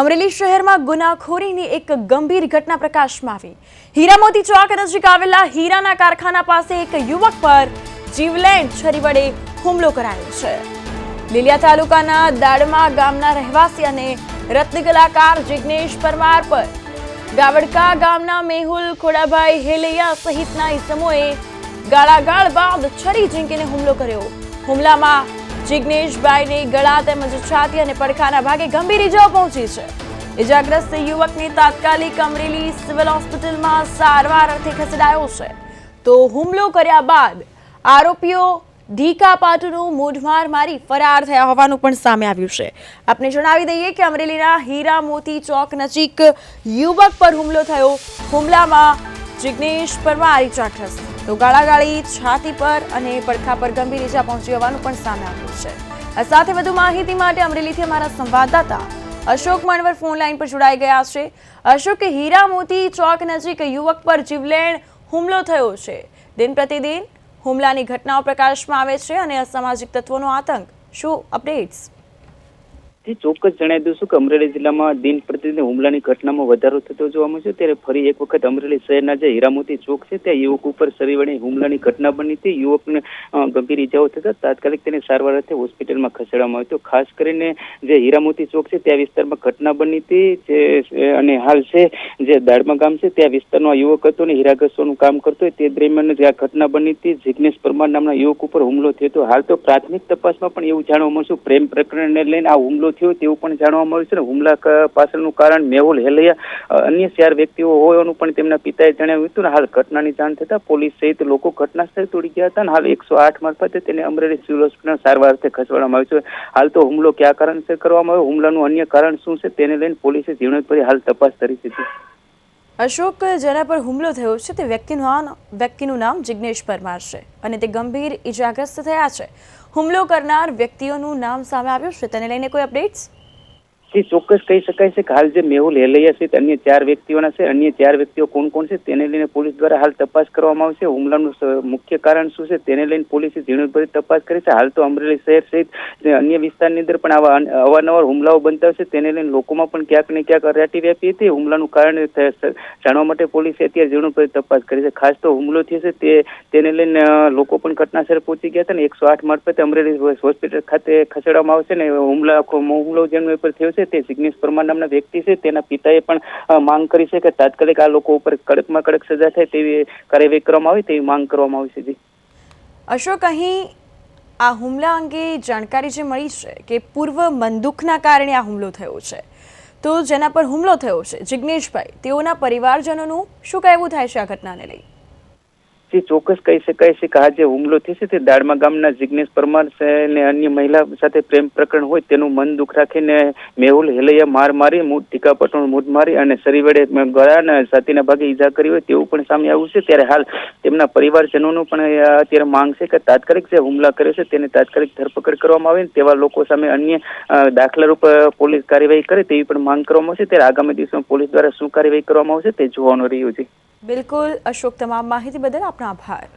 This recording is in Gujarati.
અમરેલી શહેરમાં ગુનાખોરીની એક ગંભીર ઘટના પ્રકાશમાં આવી. હીરામોતી ચોક નજીક આવેલા હીરાના કારખાના પાસે એક યુવક પર જીવલેણ છરી વડે હુમલો કરાયો છે. લીલિયા તાલુકાના દાડમા ગામના રહેવાસી અને રત્નકલાકાર જિગ્નેશ પરમાર પર ગાવડકા ગામના મેહુલ ખોડાભાઈ હેલૈયા સહિતના ઇસમોએ ગાળાગાળ બાદ છરી ઝીંકીને હુમલો કર્યો. હુમલામાં જિગ્નેશભાઈને ગળા તેમજ છાતી અને પડખાના ભાગે ગંભીર ઇજાઓ પહોંચી છે. ઇજાગ્રસ્ત યુવકને તાત્કાલિક અમરેલી સિવિલ હોસ્પિટલમાં સારવાર અર્થે ખસેડાયો છે. તો હુમલો કર્યા બાદ આરોપીઓ ઢીકા પાટનું મૂઢમાર મારી ફરાર થયા હોવાનું પણ સામે આવ્યું છે. આપને જણાવી દઈએ કે અમરેલીના હીરા મોતી ચોક નજીક યુવક પર હુમલો થયો. હુમલામાં જિગ્નેશ પરમાર ઇજાગ્રસ્ત તો ગાળાગાળી, છાતી પર અને પડખા પર ગંભીર ઇજા પહોંચી હોવાનું પણ સામે આવ્યું છે. સાથે વધુ માહિતી માટે અમરેલીથી અમારા સંવાદદાતા અશોક મણવર ફોન લાઈન પર જોડાઈ ગયા છે. અશોક હીરા મોતી ચોક નજીક યુવક પર જીવલેણ હુમલો થયો છે. દિન પ્રતિદિન હુમલાની ઘટનાઓ પ્રકાશમાં આવે છે અને અસામાજિક તત્વોનો આતંક. શું અપડેટ્સ? ચોક્કસ જણાવી દઉં છું કે અમરેલી જિલ્લામાં દિન પ્રતિદિન હુમલાની ઘટનામાં વધારો થતો જોવા મળશે ત્યારે ફરી એક વખત અમરેલી શહેરના જે હીરામોતી ચોક છે, ત્યાં યુવક ઉપર શરીવડે હુમલાની ઘટના બની હતી. યુવકને ગંભીર ઇજાઓ થતા તાત્કાલિક તેને સારવાર અર્થે હોસ્પિટલમાં ખસેડવામાં આવ્યો હતો. ખાસ કરીને જે હીરામોતી ચોક છે, ત્યાં વિસ્તારમાં ઘટના બની હતી. જે અને હાલ છે, જે દાડમા ગામ છે, ત્યાં વિસ્તારનો આ યુવક હતો ને હીરાઘસવાનું કામ કરતો હોય તે દરમિયાન જે આ ઘટના બની હતી. જિગ્નેશ પરમાર નામના યુવક ઉપર હુમલો થયો હતો. હાલ તો પ્રાથમિક તપાસમાં પણ એવું જાણવા મળશું પ્રેમ પ્રકરણને લઈને આ હુમલો થયો તેવું પણ જાણવા મળ્યું છે ને હુમલા પાછળનું કારણ મેહુલ હેલૈયા અન્ય ચાર વ્યક્તિઓ હોવાનું પણ તેમના પિતાએ જણાવ્યું હતું હાલ ઘટનાની જાણ થતા પોલીસ સહિત લોકો ઘટના સ્થળે દોડી ગયા હતા અને હાલ એકસો આઠ મારફતે તેને અમરેલી સિવિલ હોસ્પિટલ સારવાર અર્થે ખસેડવામાં આવ્યું છે. હાલ તો હુમલો કયા કારણસર કરવામાં આવ્યો? હુમલાનું અન્ય કારણ શું છે તેને લઈને પોલીસે ઝીણવટભરી હાલ તપાસ કરી છે. અશોક, જેના પર હુમલો થયો છે તે વ્યક્તિનું વ્યક્તિનું નામ જિજ્ઞેશ પરમાર છે અને તે ગંભીર ઇજાગ્રસ્ત થયા છે. હુમલો કરનાર વ્યક્તિઓનું નામ સામે આવ્યું છે. તેને લઈને કોઈ અપડેટ્સ જે ચોક્કસ કહી શકાય છે કે હાલ જે મેહુલ હેલૈયા છે અન્ય ચાર વ્યક્તિઓના છે. અન્ય ચાર વ્યક્તિઓ કોણ કોણ છે તેને લઈને પોલીસ દ્વારા હાલ તપાસ કરવામાં આવશે. હુમલાનું મુખ્ય કારણ શું છે તેને લઈને પોલીસે ઝીણવટભરી તપાસ કરી છે. હાલ તો અમરેલી શહેર સહિત અન્ય વિસ્તારની અંદર પણ આવા અવારનવાર હુમલાઓ બનતા છે તેને લઈને લોકોમાં પણ ક્યાંક ને ક્યાંક અરાટી વ્યાપી હતી. હુમલાનું કારણ જાણવા માટે પોલીસે અત્યારે ઝીણવટભરી તપાસ કરી છે. ખાસ તો હુમલો થયો છે તે, તેને લઈને લોકો પણ ઘટનાસ્થળે પહોંચી ગયા હતા ને એકસો આઠ મારફતે અમરેલી હોસ્પિટલ ખાતે ખસેડવામાં આવશે ને હુમલા હુમલો જેનું ઉપર થયો છે તે જિગ્નેશ પરમાર નામના વ્યક્તિ છે. તેના પિતાએ પણ માંગ કરી છે કે તાત્કાલિક આ લોકો ઉપર કડકમાં કડક સજા થાય તેવી કાર્યવાહી કરવામાં આવે તેવી માંગ કરવામાં આવી છે અશોક, અહીં આ હુમલા અંગે જાણકારી જે મળી છે કે પૂર્વ બંદૂકના કારણે આ હુમલો થયો છે. તો જેના પર હુમલો થયો છે જિગ્નેશભાઈ, તેઓના પરિવારજનોનું શું કહેવું થાય છે આ ઘટનાને લઈ? જે ચોક્કસ કહી શકાય છે કે આ જે હુમલો થશે તે દાડમા ગામના જિગ્નેશ પરમાર અને અન્ય મહિલા સાથે પ્રેમ પ્રકરણ હોય તેનું મન દુઃખ રાખીને મેહુલ હેલૈયા માર મારી ટીકા પટોળ મૂઢ મારી અને શરીર વડે ગળા અને છાતીના ભાગે ઈજા કરી હોય તેવું પણ સામે આવ્યું છે. ત્યારે હાલ તેમના પરિવારજનોનું પણ અત્યારે માંગ છે કે તાત્કાલિક જે હુમલા કર્યો છે તેને તાત્કાલિક ધરપકડ કરવામાં આવે તેવા લોકો સામે અન્ય દાખલા દાખલારૂપ પોલીસ કાર્યવાહી કરે તેવી પણ માંગ કરવામાં આવશે. ત્યારે આગામી દિવસોમાં પોલીસ દ્વારા શું કાર્યવાહી કરવામાં આવશે તે જોવાનું રહ્યું છે. બિલકુલ અશોક તમામ માહિતી બદલ આપનો આભાર.